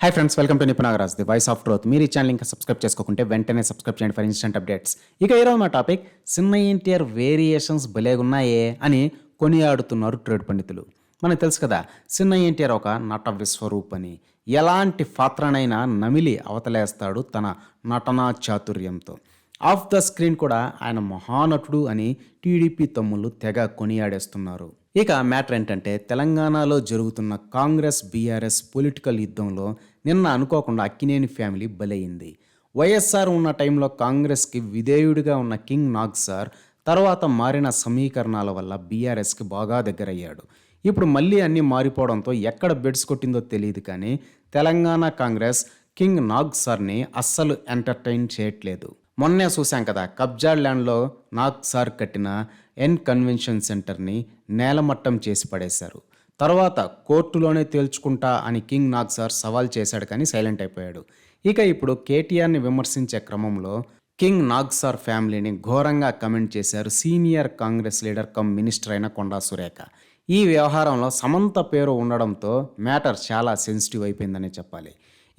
Hi friends welcome to Nipunagaraj the voice of truth మీరు ఈ channel ఇంకా subscribe చేసుకోకుంటే వెంటనే సబ్స్క్రైబ్ చేయండి ఫర్ ఇన్స్టెంట్ అప్డేట్స్ ఇక ఈరోజు మా టాపిక్ సిన్న ఎన్టీఆర్ వేరియేషన్స్ భలేగున్నాయే అని కొనియాడుతున్నారు ట్రేడ్ పండితులు. మనకు తెలుసు కదా సిన్న ఎన్టీఆర్ ఒక నట విశ్వరూప్ అని ఎలాంటి పాత్రనైనా నమిలి అవతలేస్తాడు తన నటనా చాతుర్యంతో. ఆఫ్ ద స్క్రీన్ కూడా ఆయన మహానటుడు అని టీడీపీ తమ్ముళ్ళు తెగ కొనియాడేస్తున్నారు. ఇక మ్యాటర్ ఏంటంటే తెలంగాణలో జరుగుతున్న కాంగ్రెస్ బీఆర్ఎస్ పొలిటికల్ యుద్ధంలో నిన్న అనుకోకుండా అక్కినేని ఫ్యామిలీ బలయింది వైఎస్ఆర్ ఉన్న టైంలో కాంగ్రెస్కి విధేయుడిగా ఉన్న కింగ్ నాగ్ సార్ తర్వాత మారిన సమీకరణాల వల్ల బీఆర్ఎస్కి బాగా దగ్గరయ్యాడు. ఇప్పుడు మళ్ళీ అన్నీ మారిపోవడంతో ఎక్కడ బెడ్స్ కొట్టిందో తెలియదు కానీ తెలంగాణ కాంగ్రెస్ కింగ్ నాగ్ సార్ని అస్సలు ఎంటర్టైన్ చేయట్లేదు. మొన్నే చూశాం కదా కబ్జా ల్యాండ్లో నాగ్ సార్ కట్టిన ఎన్ కన్వెన్షన్ సెంటర్ని నేలమట్టం చేసి పడేశారు. తర్వాత కోర్టులోనే తేల్చుకుంటా అని కింగ్ నాగ్ సార్ సవాల్ చేశాడు కానీ సైలెంట్ అయిపోయాడు. ఇక ఇప్పుడు కేటీఆర్ని విమర్శించే క్రమంలో కింగ్ నాగ్ సార్ ఫ్యామిలీని ఘోరంగా కమెంట్ చేశారు senior Congress leader cum minister అయిన కొండా సురేఖ. ఈ వ్యవహారంలో సమంత పేరు ఉండడంతో మ్యాటర్ చాలా సెన్సిటివ్ అయిపోయిందని చెప్పాలి.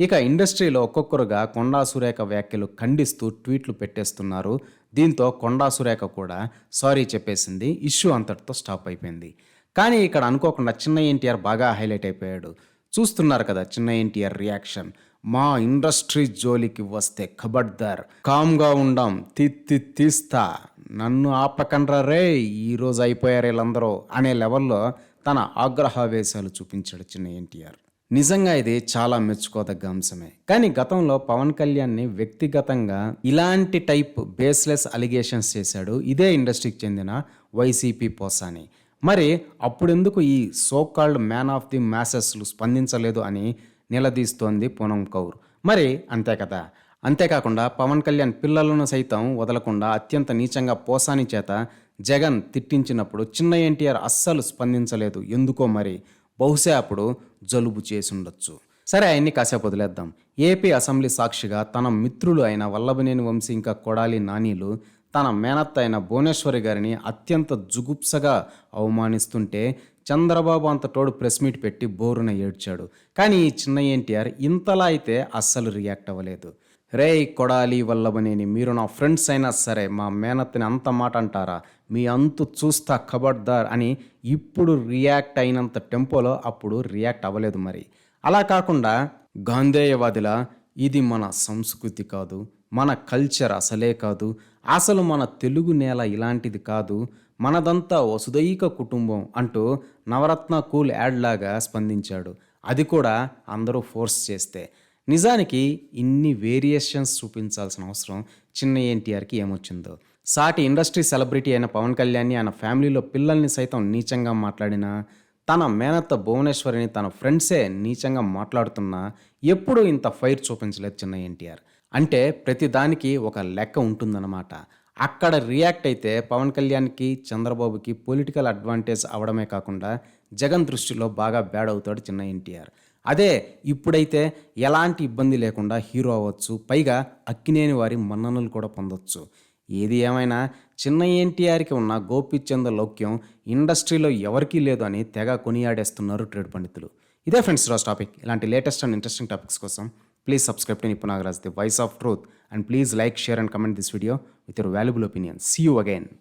ఇక ఇండస్ట్రీలో ఒక్కొక్కరుగా కొండా సురేఖ వ్యాఖ్యలు ఖండిస్తూ ట్వీట్లు పెట్టేస్తున్నారు. దీంతో కొండా సురేఖ కూడా సారీ చెప్పేసింది. ఇష్యూ అంతటితో స్టాప్ అయిపోయింది. కానీ ఇక్కడ అనుకోకుండా చిన్న ఎన్టీఆర్ బాగా హైలైట్ అయిపోయాడు. చూస్తున్నారు కదా చిన్న ఎన్టీఆర్ రియాక్షన్. మా ఇండస్ట్రీ జోలికి వస్తే ఖబర్దార్. కామ్గా ఉండాం తిత్తి తీస్తా. నన్ను ఆపకండ్రా రే ఈరోజు అయిపోయారు వీళ్ళందరూ అనే లెవెల్లో తన ఆగ్రహావేశాలు చూపించాడు చిన్న ఎన్టీఆర్. నిజంగా ఇది చాలా మెచ్చుకోదగ్గ అంశమే. కానీ గతంలో పవన్ కళ్యాణ్ని వ్యక్తిగతంగా ఇలాంటి టైప్ బేస్లెస్ అలిగేషన్స్ చేశాడు. ఇదే ఇండస్ట్రీకి చెందిన వైసీపీ పోసాని. మరి అప్పుడెందుకు ఈ so called man of the మ్యాసెస్లు స్పందించలేదు అని నిలదీస్తోంది పూనం కౌర్. మరి అంతే కదా. అంతేకాకుండా పవన్ కళ్యాణ్ పిల్లలను సైతం వదలకుండా అత్యంత నీచంగా పోసాని చేత జగన్ తిట్టించినప్పుడు చిన్న ఎన్టీఆర్ అస్సలు స్పందించలేదు. ఎందుకో మరి? బహుశా అప్పుడు జలుబు చేసుండొచ్చు సరే ఆయన్ని కాసేపు వదిలేద్దాం. ఏపీ అసెంబ్లీ సాక్షిగా తన మిత్రులు అయిన వల్లభనేని వంశీ ఇంకా కొడాలి నానీలు తన మేనత్త అయిన భువనేశ్వరి గారిని అత్యంత జుగుప్సగా అవమానిస్తుంటే చంద్రబాబు అంతటోడు ప్రెస్ మీట్ పెట్టి బోరున ఏడ్చాడు. కానీ ఈ చిన్న ఎన్టీఆర్ ఇంతలా అయితే అస్సలు రియాక్ట్ అవ్వలేదు. రే కొడాలి వల్లభనేని మీరు నా ఫ్రెండ్స్ అయినా సరే మా మేనత్తని అంత మాట అంటారా? మీ అంతు చూస్తా కబడ్దార్ అని ఇప్పుడు రియాక్ట్ అయినంత టెంపోలో అప్పుడు రియాక్ట్ అవ్వలేదు మరి. అలా కాకుండా గాంధేయవాదిలా ఇది మన సంస్కృతి కాదు మన కల్చర్ అసలే కాదు అసలు మన తెలుగు నేల ఇలాంటిది కాదు మనదంతా వసుదైక కుటుంబం అంటూ నవరత్న కూల్ యాడ్ లాగా స్పందించాడు. అది కూడా అందరూ ఫోర్స్ చేస్తే. నిజానికి ఇన్ని వేరియేషన్స్ చూపించాల్సిన అవసరం చిన్న ఎన్టీఆర్కి ఏమొచ్చిందో. సాటి ఇండస్ట్రీ సెలబ్రిటీ అయిన పవన్ కళ్యాణ్ని ఆయన ఫ్యామిలీలో పిల్లల్ని సైతం నీచంగా మాట్లాడిన తన మేనత్త భువనేశ్వరిని తన ఫ్రెండ్సే నీచంగా మాట్లాడుతున్నా ఎప్పుడూ ఇంత ఫైర్ చూపించలేదు చిన్న ఎన్టీఆర్. అంటే ప్రతిదానికి ఒక లెక్క ఉంటుందన్నమాట. అక్కడ రియాక్ట్ అయితే పవన్ కళ్యాణ్కి చంద్రబాబుకి పొలిటికల్ అడ్వాంటేజ్ అవడమే కాకుండా జగన్ దృష్టిలో బాగా బ్యాడ్ అవుతాడు చిన్న ఎన్టీఆర్. అదే ఇప్పుడైతే ఎలాంటి ఇబ్బంది లేకుండా హీరో అవ్వచ్చు పైగా అక్కినేని వారి మన్ననలు కూడా పొందొచ్చు. ఏది ఏమైనా చిన్న ఎన్టీఆర్కి ఉన్న గోపిచంద లౌక్యం ఇండస్ట్రీలో ఎవరికీ లేదు అని తెగ కొనియాడేస్తున్నారు ట్రేడ్ పండితులు. ఇదే ఫ్రెండ్స్ రోజు టాపిక్. ఇలాంటి లేటెస్ట్ అండ్ ఇంట్రెస్టింగ్ టాపిక్స్ కోసం please subscribe to Nipunagaraj the voice of truth. And please like share and comment this video with your valuable opinion. See you again